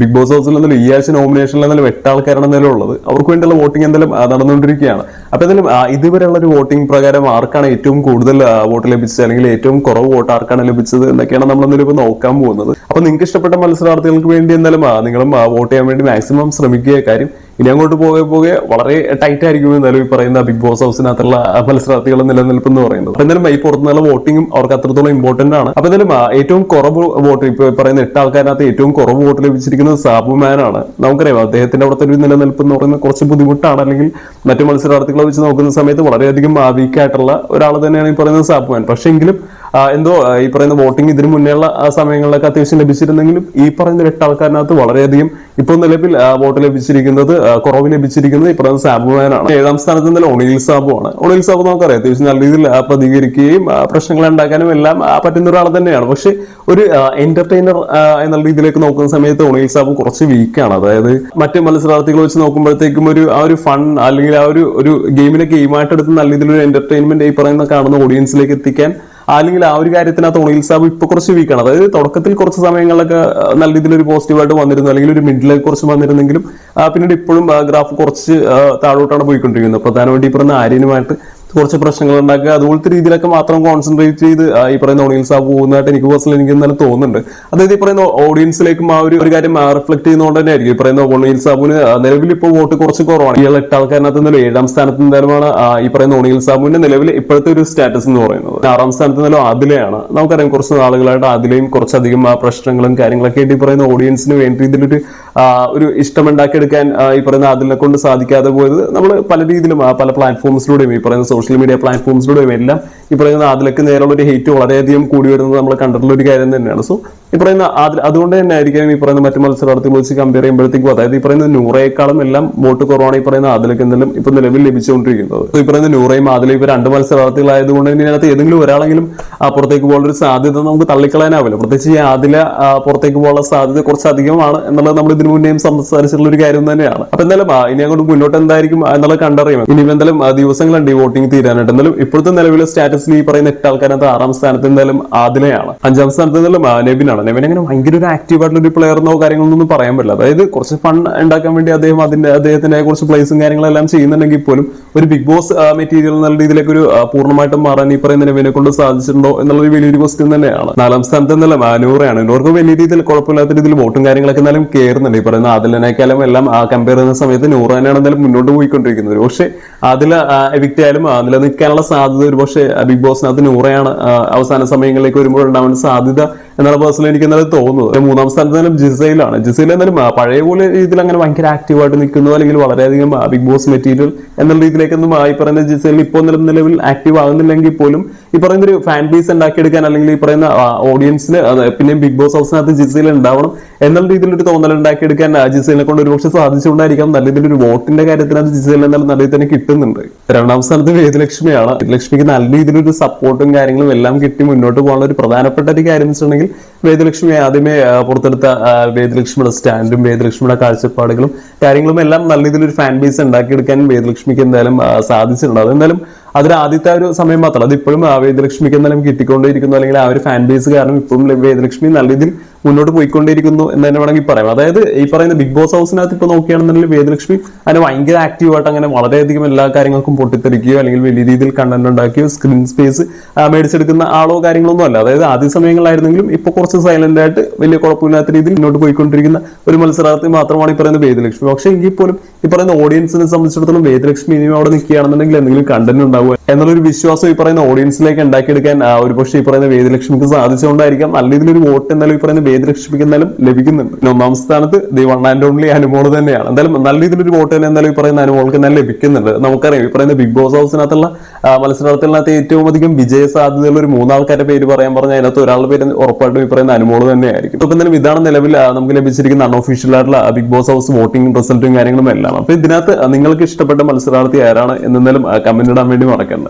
Big boss ഹൗസിൽ എന്തായാലും ഈ ആഴ്ച നോമിനേഷനിൽ എന്തായാലും എട്ട് ആൾക്കാരാണ് എന്തായാലും ഉള്ളത്. അവർക്ക് വേണ്ടിയുള്ള വോട്ടിംഗ് എന്തായാലും നടന്നുകൊണ്ടിരിക്കുകയാണ്. അപ്പൊ എന്തായാലും ഇതുവരെയുള്ള ഒരു വോട്ടിംഗ് പ്രകാരം ആർക്കാണ് ഏറ്റവും കൂടുതൽ വോട്ട് ലഭിച്ചത്? അല്ലെങ്കിൽ ഏറ്റവും കുറവ് വോട്ട് ആർക്കാണ് ലഭിച്ചത്? എന്നൊക്കെയാണ് നമ്മൾ എന്തായാലും ഇപ്പൊ നോക്കാൻ പോകുന്നത്. അപ്പൊ നിങ്ങൾക്ക് ഇഷ്ടപ്പെട്ട മത്സരാർത്ഥികൾക്ക് വേണ്ടി എന്തായാലും നിങ്ങളും വോട്ട് ചെയ്യാൻ വേണ്ടി മാക്സിമം ശ്രമിക്കുക. കാര്യം ഇനി അങ്ങോട്ട് പോകെ പോകെ വളരെ ടൈറ്റ് ആയിരിക്കും എന്നാലും ഈ പറയുന്ന ബിഗ് ബോസ് ഹൗസിനകത്തുള്ള മത്സരാർത്ഥികളുടെ നിലനിൽപ്പ് എന്ന് പറയുന്നത്. അപ്പൊ എന്തായാലും ഈ പുറത്തുനിന്നുള്ള വോട്ടിങ്ങും അവർക്ക് അത്രത്തോളം ഇമ്പോർട്ടന്റ് ആണ്. അപ്പൊ എന്തായാലും ഏറ്റവും കുറവ് വോട്ട് ഇപ്പൊ പറയുന്ന എട്ട് ആൾക്കാരിനകത്ത് ഏറ്റവും കുറവ് വോട്ട് ലഭിച്ചിരിക്കുന്നത് സാബുമാൻ ആണ് നമുക്കറിയാം അദ്ദേഹത്തിന്റെ അവിടുത്തെ ഒരു നിലനിൽപ്പ് എന്ന് പറയുന്നത് കുറച്ച് ബുദ്ധിമുട്ടാണ്. അല്ലെങ്കിൽ മറ്റു മത്സരാർത്ഥികളെ വെച്ച് നോക്കുന്ന സമയത്ത് വളരെയധികം വീക്കായിട്ടുള്ള ഒരാൾ തന്നെയാണ് ഈ പറയുന്നത് സാബുമാൻ പക്ഷേ എങ്കിലും എന്തോ ഈ പറയുന്ന വോട്ടിംഗ് ഇതിനു മുന്നേയുള്ള സമയങ്ങളിലൊക്കെ അത്യാവശ്യം ലഭിച്ചിരുന്നെങ്കിലും ഈ പറയുന്ന എട്ട് ആൾക്കാരിനകത്ത് വളരെയധികം ഇപ്പോൾ നിലവിൽ വോട്ട് ലഭിച്ചിരിക്കുന്നത് കുറവ് ലഭിച്ചിരിക്കുന്നത് ഈ പറയുന്ന സാബുമാനാണ് ഏഴാം സ്ഥാനത്ത് നിന്നുള്ള ഒണിൽ സാബു ആണ്. ഒണിൽ സാബു നമുക്കറിയാം അത്യാവശ്യം നല്ല രീതിയിൽ പ്രതികരിക്കുകയും പ്രശ്നങ്ങൾ ഉണ്ടാക്കാനും എല്ലാം പറ്റുന്ന ഒരാൾ തന്നെയാണ്. പക്ഷെ ഒരു എന്റർടൈനർ എന്നുള്ള രീതിയിലേക്ക് നോക്കുന്ന സമയത്ത് ഒണിൽ സാബു കുറച്ച് വീക്കാണ് അതായത് മറ്റു മത്സരാർത്ഥികൾ വെച്ച് നോക്കുമ്പോഴത്തേക്കും ഒരു ആ ഒരു ഫൺ അല്ലെങ്കിൽ ആ ഒരു ഒരു ഗെയിമിനെ ഗെയിമായിട്ട് എടുത്ത് നല്ല രീതിയിലൊരു എന്റർടൈൻമെന്റ് ഈ പറയുന്ന കാണുന്ന ഓഡിയൻസിലേക്ക് എത്തിക്കാൻ അല്ലെങ്കിൽ ആ ഒരു കാര്യത്തിനകത്ത് ഒണിൽ സാബ് ഇപ്പൊ കുറച്ച് വീക്കാണ്. അതായത് തുടക്കത്തിൽ കുറച്ച് സമയങ്ങളിലൊക്കെ നല്ല രീതിയിൽ ഒരു പോസിറ്റീവായിട്ട് വന്നിരുന്നു അല്ലെങ്കിൽ ഒരു മിഡിലെ കുറച്ച് വന്നിരുന്നെങ്കിലും പിന്നീട് ഇപ്പോഴും ഗ്രാഫ് കുറച്ച് താഴോട്ടാണ് പോയിക്കൊണ്ടിരിക്കുന്നത്. പ്രധാനമായിട്ട് ഈ പറയുന്ന ആര്യനുമായിട്ട് കുറച്ച് പ്രശ്നങ്ങൾ ഉണ്ടാക്കുക. അതുപോലത്തെ രീതിയിലൊക്കെ മാത്രം കോൺസെൻട്രേറ്റ് ചെയ്ത് ഈ പറയുന്ന ഓഡിയൻസ് ആ പോകുന്നതായിട്ട് എനിക്ക് പേഴ്സണലി എനിക്ക് എന്നാലും തോന്നുന്നുണ്ട്. അതായത് ഈ പറയുന്ന ഓഡിയൻസിലേക്കും ആ ഒരു കാര്യം റിഫ്ലക്ട് ചെയ്യുന്നതുകൊണ്ട് തന്നെ ആയിരിക്കും ഈ പറയുന്ന ഓണിയൽ സാബുവിന് നിലവിൽ ഇപ്പോൾ വോട്ട് കുറച്ച് കുറവാണ്. ഇയാൾ എട്ട് ആൾക്കാരിനകത്ത് നിന്നും ഏഴാം സ്ഥാനത്ത് നിന്നാലുമാണ് ഈ പറയുന്ന ഓണിയൽ സാബുവിന്റെ നിലവിൽ ഇപ്പോഴത്തെ ഒരു സ്റ്റാറ്റസ് എന്ന് പറയുന്നത്. ആറാം സ്ഥാനത്ത് നിന്നാലും ആദിലയാണ്. നമുക്കറിയാം കുറച്ച് നാളുകളായിട്ട് ആദിലയും കുറച്ചധികം ആ, പ്രശ്നങ്ങളും കാര്യങ്ങളൊക്കെ ആയിട്ട് ഈ പറയുന്ന ഓഡിയൻസിന് വേണ്ട രീതിയിലൊരു ആ, ഒരു ഇഷ്ടമുണ്ടാക്കിയെടുക്കാൻ ഈ പറയുന്ന അതിനെ കൊണ്ട് സാധിക്കാതെ പോയത് നമ്മൾ പല രീതിയിലും പല പ്ലാറ്റ്ഫോംസിലൂടെയും ഈ പറയുന്ന സോഷ്യൽ മീഡിയ പ്ലാറ്റ്ഫോംസിലൂടെയും എല്ലാം ഈ പറയുന്ന അതിലൊക്കെ നേരെയുള്ള ഒരു ഹേറ്റ് വളരെയധികം കൂടി വരുന്നത് നമ്മൾ കണ്ടിട്ടുള്ള ഒരു കാര്യം തന്നെയാണ്. സോ ഈ പറയുന്ന അതിൽ അതുകൊണ്ട് തന്നെ ആയിരിക്കും ഈ പറയുന്ന മറ്റു മത്സരാർത്ഥികൾ വെച്ച് കമ്പയർ ചെയ്യുമ്പോഴത്തേക്കും അതായത് ഈ പറയുന്ന നൂറേക്കാളും എല്ലാം വോട്ട് കുറവാണ് ഈ പറയുന്ന അതിലൊക്കെ എന്തെങ്കിലും ഇപ്പൊ നിലവിൽ ലഭിച്ചുകൊണ്ടിരിക്കുന്നത്. ഈ പറയുന്ന നൂറയും അതിലും ഇപ്പൊ രണ്ട് മത്സരാർത്ഥികളായതുകൊണ്ട് തന്നെ ഇതിനകത്ത് ഏതെങ്കിലും ഒരാളെങ്കിലും പുറത്തേക്ക് പോകാനുള്ള ഒരു സാധ്യത നമുക്ക് തള്ളിക്കളയാനാവില്ല. പ്രത്യേകിച്ച് ഈ അതില പുറത്തേക്ക് പോകാനുള്ള സാധ്യത കുറച്ച് അധികമാണ് എന്നുള്ളത് നമ്മൾ ഇതിനു മുന്നേയും സംസാരിച്ചിട്ടുള്ള ഒരു കാര്യം തന്നെയാണ്. അപ്പൊ എന്തായാലും ഇനി അങ്ങോട്ട് മുന്നോട്ട് എന്തായിരിക്കും എന്നുള്ളത് കണ്ടറിയാം ഇനി എന്തായാലും ദിവസങ്ങളുണ്ട് ഈ വോട്ടിംഗ് തീരാനായിട്ട്. എന്തായാലും ഇപ്പോഴത്തെ നിലവിലെ സ്റ്റാറ്റസിൽ ഈ പറയുന്ന എട്ട് ആൾക്കാരത്ത് ആറാം സ്ഥാനത്ത് എന്തായാലും ആദിലയാണ്. അഞ്ചാം സ്ഥാനത്ത് എന്തായാലും നെബിനാണ് നെവിൻ അങ്ങനെ ഭയങ്കര ഒരു ആക്റ്റീവ് ആയിട്ടുള്ള ഒരു പ്ലെയർ എന്നോ കാര്യങ്ങളൊന്നും പറയാൻ പറ്റില്ല. അതായത് കുറച്ച് ഫൺ ഉണ്ടാക്കാൻ വേണ്ടി അദ്ദേഹം അതിന്റെ അദ്ദേഹത്തിന്റെ കുറച്ച് പ്ലേസും കാര്യങ്ങളെല്ലാം ചെയ്യുന്നുണ്ടെങ്കിൽ പോലും ഒരു ബിഗ് ബോസ് മെറ്റീരിയൽ എന്നുള്ള രീതിയിലേക്ക് ഒരു പൂർണമായിട്ടും മാറാൻ ഈ പറയുന്ന നവീനെ കൊണ്ട് സാധിച്ചിട്ടുണ്ടോ എന്നുള്ളൊരു വലിയൊരു ക്വസ്റ്റ്യൻ തന്നെയാണ്. നാലാം സ്ഥാനത്ത് എന്നല്ല മാനൂറയാണ്. ഇവർക്ക് വലിയ രീതിയിൽ കുഴപ്പമില്ലാത്ത രീതിയിൽ വോട്ടും കാര്യങ്ങളൊക്കെ എന്നാലും കയറുന്നുണ്ട് ഈ പറയുന്ന അതിലിനേക്കാളും എല്ലാം കമ്പയർ ചെയ്യുന്ന സമയത്ത് നൂറ് തന്നെയാണ് എന്തായാലും മുന്നോട്ട് പോയിക്കൊണ്ടിരിക്കുന്നത്. പക്ഷേ അതിൽ എവിക്റ്റ് ആയാലും നിലനിൽക്കാനുള്ള സാധ്യത ഒരു പക്ഷേ ബിഗ് ബോസിനകത്ത് നൂറയാണ് അവസാന സമയങ്ങളിലേക്ക് വരുമ്പോൾ ഉണ്ടാവേണ്ട സാധ്യത എന്നാണ് പേഴ്സണലി എനിക്ക് എന്നാലും തോന്നുന്നത്. മൂന്നാം സ്ഥാനത്ത് തന്നെ ജിസയിലാണ്. ജിസയിൽ എന്നാലും പഴയ പോലെ രീതിയിൽ അങ്ങനെ ഭയങ്കര ആക്റ്റീവായിട്ട് നിൽക്കുന്നു അല്ലെങ്കിൽ വളരെയധികം ബിഗ് ബോസ് മെറ്റീരിയൽ എന്നുള്ള രീതിയിലേക്കൊന്നും ആയി പറയുന്ന ജിസയിൽ ഇപ്പോൾ നിലവിൽ ആക്റ്റീവ് ആകുന്നില്ലെങ്കിൽ പോലും ഈ പറയുന്ന ഒരു ഫാൻ ബേസ് ഉണ്ടാക്കിയെടുക്കാൻ അല്ലെങ്കിൽ ഈ പറയുന്ന ഓഡിയൻസിന് പിന്നെയും ബിഗ് ബോസ് ഹൗസിനകത്ത് ജിസയിൽ ഉണ്ടാവണം എന്നുള്ള രീതിയിൽ ഒരു തോന്നൽ ഉണ്ടാക്കിയെടുക്കാൻ ജിസയിലെ കൊണ്ട് കൊണ്ട് ഒരുപക്ഷെ സാധിച്ചുകൊണ്ടായിരിക്കാം. നല്ല രീതിയിൽ ഒരു വോട്ടിന്റെ കാര്യത്തിനകത്ത് ജിസയിൽ എന്നാലും നല്ല രീതി തന്നെ കിട്ടുന്നുണ്ട്. രണ്ടാം സ്ഥാനത്ത് വേദലക്ഷ്മിയാണ്. വേദലക്ഷ്മിക്ക് നല്ല രീതിയിലൊരു സപ്പോർട്ടും കാര്യങ്ങളും എല്ലാം കിട്ടി മുന്നോട്ട് പോകാനുള്ള ഒരു പ്രധാനപ്പെട്ട ഒരു കാര്യം വെച്ചിട്ടുണ്ടെങ്കിൽ വേദലക്ഷ്മി ആദ്യമേ പുറത്തെടുത്ത വേദലക്ഷ്മിയുടെ സ്റ്റാൻഡും വേദലക്ഷ്മിയുടെ കാഴ്ചപ്പാടുകളും കാര്യങ്ങളും എല്ലാം നല്ല രീതിയിൽ ഒരു ഫാൻ ബേസ് ഉണ്ടാക്കിയെടുക്കാൻ വേദലക്ഷ്മിക്ക് എന്തായാലും സാധിച്ചിട്ടുണ്ട്. അതെന്തായാലും അതിൽ ആദ്യത്തെ ഒരു സമയം മാത്രമല്ല. അത് ഇപ്പോഴും വേദലക്ഷ്മിക്ക് എന്തായാലും കിട്ടിക്കൊണ്ടേയിരിക്കുന്നു. അല്ലെങ്കിൽ ആ ഒരു ഫാൻ ബേസ് കാരണം ഇപ്പോഴും വേദലക്ഷ്മി നല്ല രീതിയിൽ മുന്നോട്ട് പോയിക്കൊണ്ടിരിക്കുന്നു എന്ന് തന്നെ വേണമെങ്കിൽ പറയാം. അതായത് ഈ പറയുന്ന ബിഗ് ബോസ് ഹൗസിനകത്ത് ഇപ്പോൾ നോക്കുകയാണെന്നുണ്ടെങ്കിൽ വേദലക്ഷ്മി അതിന് ഭയങ്കര ആക്റ്റീവായിട്ട് അങ്ങനെ വളരെയധികം എല്ലാ കാര്യങ്ങൾക്കും പൊട്ടിത്തെറിക്കുകയോ അല്ലെങ്കിൽ വലിയ രീതിയിൽ കണ്ടന്റ് ഉണ്ടാക്കിയോ സ്ക്രീൻ സ്പേസ് മേടിച്ചെടുക്കുന്ന ആളോ കാര്യങ്ങളൊന്നും അല്ല. അതായത് ആദ്യ സമയങ്ങളായിരുന്നെങ്കിലും ഇപ്പോൾ കുറച്ച് സൈലന്റ് ആയിട്ട് വലിയ കുഴപ്പമില്ലാത്ത രീതിയിൽ മുന്നോട്ട് പോയിക്കൊണ്ടിരിക്കുന്ന ഒരു മത്സരാർത്ഥി മാത്രമാണ് ഈ പറയുന്ന വേദലക്ഷ്മി. പക്ഷേ എങ്കിൽ പോലും ഈ പറയുന്ന ഓഡിയൻസിനെ സംബന്ധിച്ചിടത്തോളം വേദലക്ഷ്മി ഇനിയും അവിടെ നിൽക്കുകയാണെന്നുണ്ടെങ്കിൽ എന്തെങ്കിലും കണ്ടന്റ് ഉണ്ടാവുക എന്നുള്ളൊരു വിശ്വാസം ഈ പറയുന്ന ഓഡിയൻസിലേക്ക് ഉണ്ടാക്കിയെടുക്കാൻ ഒരുപക്ഷെ ഒരു പക്ഷേ ഈ പറയുന്ന വേദലക്ഷ്മിക്ക് സാധിച്ചുകൊണ്ടായിരിക്കാം. നല്ല രീതിയിലൊരു വോട്ട് എന്നാലും ഈ പറയുന്ന വേദലക്ഷ്മിക്ക് രക്ഷിപ്പിക്കുന്നാലും ലഭിക്കുന്നുണ്ട്. പിന്നെ ഒന്നാം സ്ഥാനത്ത് the one and only Anumol തന്നെയാണ്. എന്തായാലും നല്ല രീതിയിലൊരു വോട്ട് തന്നെ എന്തായാലും ഈ പറയുന്ന അനുമോൾക്ക് തന്നെ ലഭിക്കുന്നുണ്ട്. നമുക്കറിയാം ഈ പറയുന്ന ബിഗ് ബോസ് ഹൗസിനകത്തുള്ള മത്സരത്തിനകത്ത് ഏറ്റവും അധികം വിജയ സാധ്യതയുള്ള ഒരു മൂന്നാൾക്കാരുടെ പേര് പറയാൻ പറഞ്ഞാൽ അതിനകത്ത് ഒരാളുടെ പേര് ഉറപ്പായിട്ടും ഈ പറയുന്ന അനുമോൾ തന്നെയായിരിക്കും. ഇപ്പൊ എന്തായാലും ഇതാണ് നിലവിൽ നമുക്ക് ലഭിച്ചിരിക്കുന്ന അൺഒഫീഷ്യൽ ആയിട്ടുള്ള ബിഗ് ബോസ് ഹൗസ് വോട്ടിംഗ് റിസൾട്ടും കാര്യങ്ങളും എല്ലാം. അപ്പൊ ഇതിനകത്ത് നിങ്ങൾക്ക് ഇഷ്ടപ്പെട്ട മത്സരാർത്ഥി ആരാണ് എന്നെന്തായാലും കമന്റ് ഇടാൻ വേണ്ടി മറക്കണ്ട.